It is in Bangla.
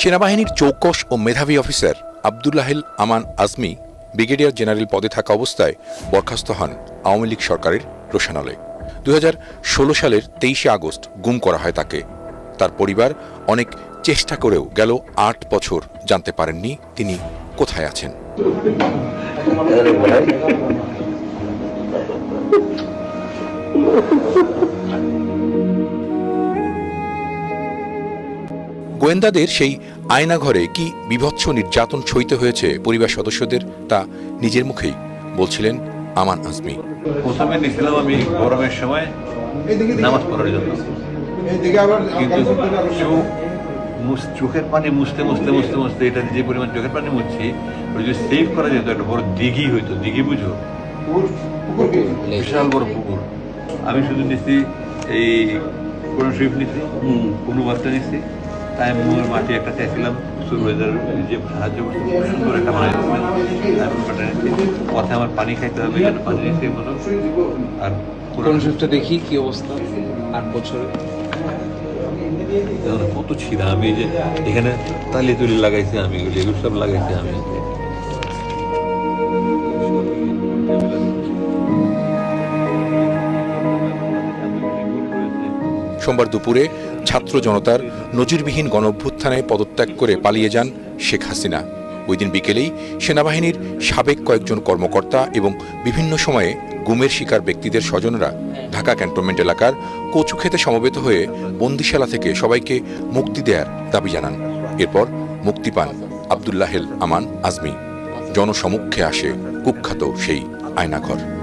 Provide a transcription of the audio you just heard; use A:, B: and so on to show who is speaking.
A: সেনাবাহিনীর চৌকস ও মেধাবী officer Abdullahil Aman Azmi brigadier general পদে থাকা অবস্থায় বরখাস্ত হন আওয়ামী লীগ সরকারের রোশানলে। দু সালের তেইশে আগস্ট গুম করা হয় তাকে। তার পরিবার অনেক চেষ্টা করেও গেল আট বছর জানতে পারেননি তিনি কোথায় আছেন। গোয়েন্দাদের সেই আয়নাঘরে কি বিভৎস নির্যাতন সইতে হয়েছে পরিবার সদস্যদের তা নিজের মুখেই বলছিলেন আমান আজমি।
B: প্রথমে নিয়েছিলাম আমি গরমের সময় নামাজ পড়ার জন্য। কিন্তু চোখের পানি মুছতে মুছতে মুছতে মুছতে এটা যে পরিমাণ চোখের পানি মুছছি যদি সেভ করা যেত একটা বড় দিঘি হইতো দিঘি বুঝো? বিশাল বড় পুকুর। আমি শুধু নিচ্ছি এই কোন শরীফ নিচ্ছি কোনো বাচ্চা নিচ্ছি তাই মোর মাটি একটা চাইছিলাম সুরবেদার যে সাহায্য করে সুন্দর একটা পথে আমার পানি খাইতে হবে পানি নিতে মনে আর পুরো
C: কোন দেখি কি অবস্থা? আট বছরে।
B: কত ছিঁড়া আমি যে এখানে তালি তুলি লাগাইছি আমি এগুলি এগুলো সব লাগাইছি আমি।
A: সোমবার দুপুরে ছাত্র জনতার নজিরবিহীন গণঅভ্যুত্থানে পদত্যাগ করে পালিয়ে যান শেখ হাসিনা। ওই দিন বিকেলেই সেনাবাহিনীর সাবেক কয়েকজন কর্মকর্তা এবং বিভিন্ন সময়ে গুমের শিকার ব্যক্তিদের স্বজনরা ঢাকা ক্যান্টনমেন্ট এলাকার কচুক্ষেতে সমবেত হয়ে বন্দিশালা থেকে সবাইকে মুক্তি দেয়ার দাবি জানান। এরপর মুক্তি পান আবদুল্লাহেল আমান আজমি। জনসমক্ষে আসে কুখ্যাত সেই আয়নাঘর।